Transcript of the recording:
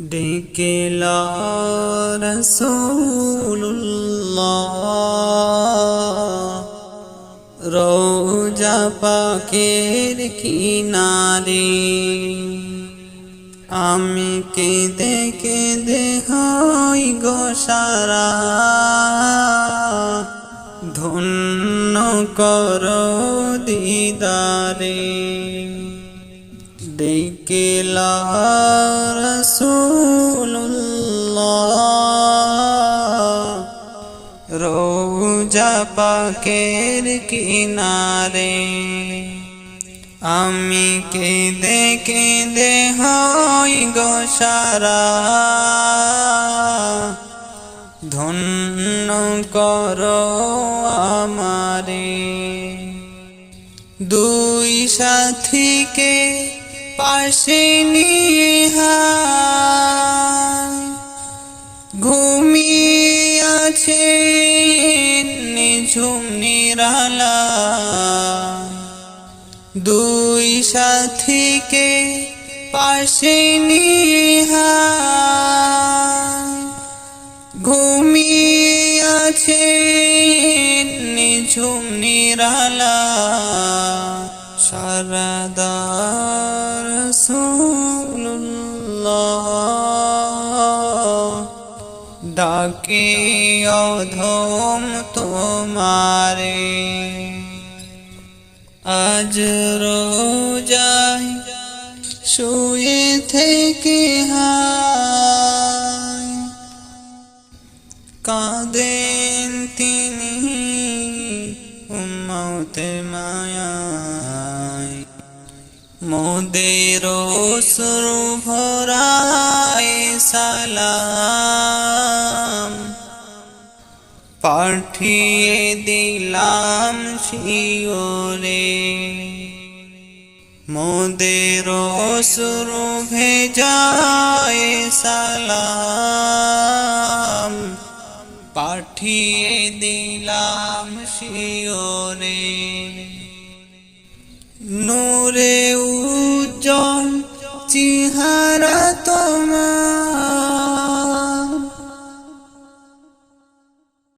ডেকে রসুল্লাহ রোজা পাকের কিনারে আমি কেঁদে কেঁদে হই গো সারা। ধন্য কর দিদারে। ডেকে রসুল্লাহ রোজা পাকের কিনারে আমি কেঁদে কেঁদে হই গো সারা। ধন্য কর আমারে। দুই সাথীকে পাশে নিয়ে ঘুমিয়ে আছে নিঝুম নিরালা দুই সাথীকে পাশে নিয়ে ঘুমিয়ে আছে নিঝুম নিরালা সারাদার ডাকে অধম তোমারে। আজ রোজাই শুয়ে থেকে হায়। কাঁদেন তিনি উম্মতে মায়ায় মোদের সুরু ভরায় সালাম। পাঠিয়ে দিলাম শিওরে। মোদের সুরু ভেজায় সালাম। পাঠিয়ে দিলাম শিওরে। নূরে